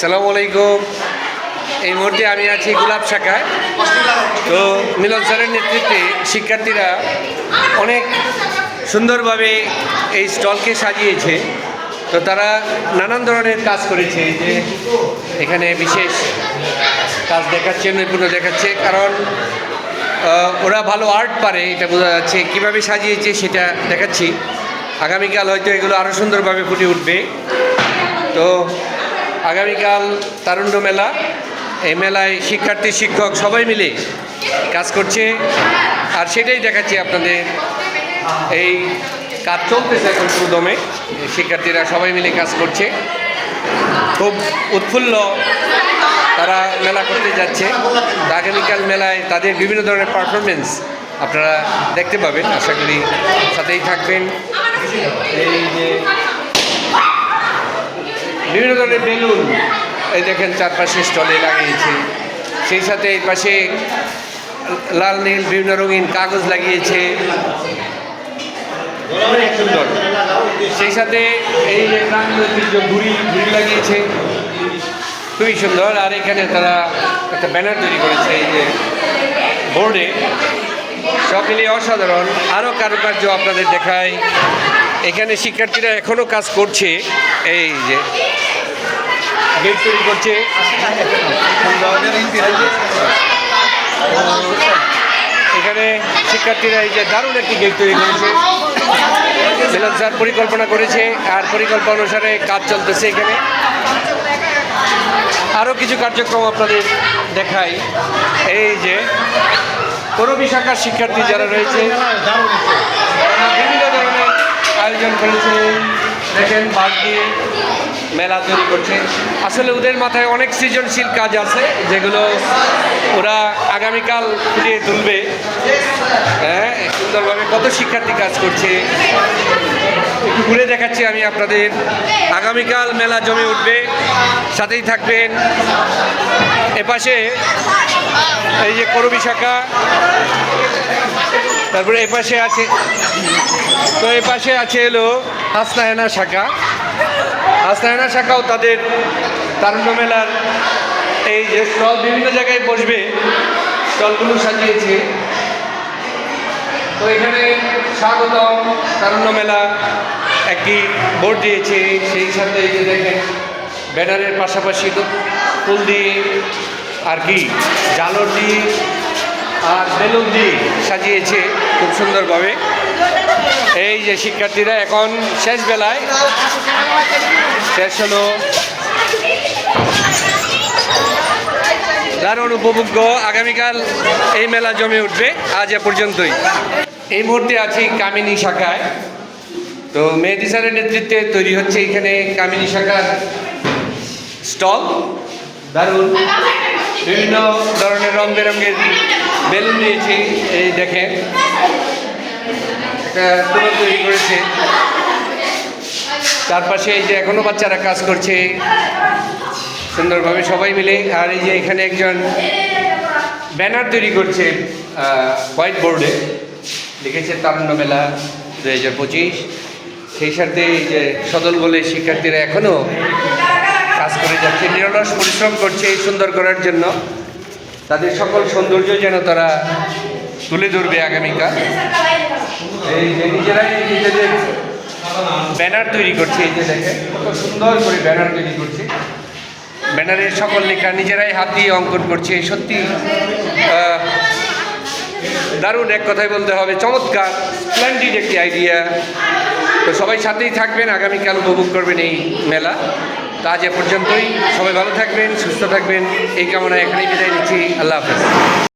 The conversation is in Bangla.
সালামু আলাইকুম। এই মুহূর্তে আমি আছি গোলাপ শাখায়। তো মিলন স্যারের নেতৃত্বে শিক্ষার্থীরা অনেক সুন্দরভাবে এই স্টলকে সাজিয়েছে। তো তারা নানান ধরনের কাজ করেছে যে এখানে বিশেষ কাজ দেখাচ্ছে, নৈপুণ্য দেখাচ্ছে। কারণ ওরা ভালো আর্ট পারে, এটা বোঝা যাচ্ছে। কীভাবে সাজিয়েছে সেটা দেখাচ্ছি। আগামীকাল হয়তো এগুলো আরও সুন্দরভাবে ফুটে উঠবে। তো আগামীকাল তারুণ্য মেলা। এই মেলায় শিক্ষার্থী, শিক্ষক সবাই মিলে কাজ করছে। আর সেটাই দেখাচ্ছি আপনাদের। এই কাজ চলতেছে এখন সুদমে শিক্ষার্থীরা সবাই মিলে কাজ করছে। খুব উৎফুল্ল তারা মেলা করতে যাচ্ছে। আগামীকাল মেলায় তাদের বিভিন্ন ধরনের পারফরমেন্স আপনারা দেখতে পাবেন। আশা করি সাথেই থাকবেন। এই বিভিন্ন ধরনের বেলুন। এই দেখেন চারপাশে স্টলে লাগিয়েছে। সেই সাথে এই পাশে লাল, নীল, বিভিন্ন রঙিন কাগজ লাগিয়েছে। অনেক সুন্দর সেই সাথে এই যে ঘুড়ি লাগিয়েছে, খুবই সুন্দর। আর এখানে তারা একটা ব্যানার তৈরি করেছে এই যে বোর্ডে। সব মিলিয়ে অসাধারণ। আরও কারুকার্য আপনাদের দেখায় এখানে শিক্ষার্থীরা এখনও কাজ করছে। এই যে গেট তৈরি করছে। এখানে শিক্ষার্থীরা এই যে দারুণ একটি গেট তৈরি করেছে। মিলন স্যার পরিকল্পনা করেছে আর পরিকল্পনা অনুসারে কাজ চলতেছে এখানে। আরও কিছু কার্যক্রম আপনাদের দেখাই। এই যে করবি শাখার শিক্ষার্থী যারা রয়েছে আয়োজন করেছে। দেখেন বাদ দিয়ে মেলা তৈরি করছে। আসলে ওদের মাথায় অনেক সৃজনশীল কাজ আছে, যেগুলো ওরা আগামীকাল ফুটিয়ে তুলবে। হ্যাঁ সুন্দরভাবে কত শিক্ষার্থী কাজ করছে। একটু ঘুরে দেখাচ্ছি আমি আপনাদের। আগামীকাল মেলা জমে উঠবে। সাথেই থাকবেন। এপাশে এই যে করবি শাখা। তারপরে এপাশে আছে, তো এপাশে আছে এলো হাসনাহেনা শাখা। হাসনাহেনা শাখাও তাদের তারুণ্য মেলার এই যে স্টল বিভিন্ন জায়গায় বসবে, স্টলগুলো সাজিয়েছে। তো এখানে স্বাগতম তারুণ্য মেলা একটি বোর্ড দিয়েছে, সেই সাথে এই যে দেখেন, ব্যানারের পাশাপাশি ফুল দিয়ে আর কি, জালর দিয়ে আর বেলুন দিয়ে সাজিয়েছে খুব সুন্দরভাবে। এই যে শিক্ষার্থীরা, এখন শেষ বেলায়। শেষ হলো। দারুণ উপভোগ্য। আগামীকাল এই মেলা জমে উঠবে। আজ এ পর্যন্তই। এই মুহূর্তে আছি কামিনী শাখায়। তো মেহেদি স্যারের নেতৃত্বে তৈরি হচ্ছে এখানে কামিনী শাখার স্টল। দারুণ। বিভিন্ন ধরনের রং বেরঙের বেলুন দিয়েছি, এই তুলো তৈরি করেছে। তার পাশে এই যে এখনও বাচ্চারা কাজ করছে। সুন্দরভাবে সবাই মিলে। আর এই যে এখানে একজন ব্যানার তৈরি করছে হোয়াইট বোর্ডে লিখেছে তারুণ্য মেলা দু হাজার পঁচিশ। সেই সাথে এই যে সদল বলে শিক্ষার্থীরা এখনও কাজ করে যাচ্ছে। নিরলস পরিশ্রম করছে এই সুন্দর করার জন্য। তাদের সকল সৌন্দর্য যেন তারা তুলে ধরবে আগামীকাল। এই যে নিজেরাই নিজেদের ব্যানার তৈরি করছে, এই যে দেখেন, কত সুন্দর করে ব্যানার তৈরি করছে। ব্যানারের সকল লেখা নিজেরাই হাত দিয়ে অঙ্কন করছে। সত্যি দারুণ এক কথায় বলতে হবে, চমৎকার স্প্লেন্ডিড একটি আইডিয়া তো সবাই সাথেই থাকবেন, আগামীকাল উপভোগ করবেন এই মেলা। তো আজ এ পর্যন্তই। সবাই ভালো থাকবেন, সুস্থ থাকবেন। এই কামনায় এখানেই বিদায় নিচ্ছি। আল্লাহ হাফেজ।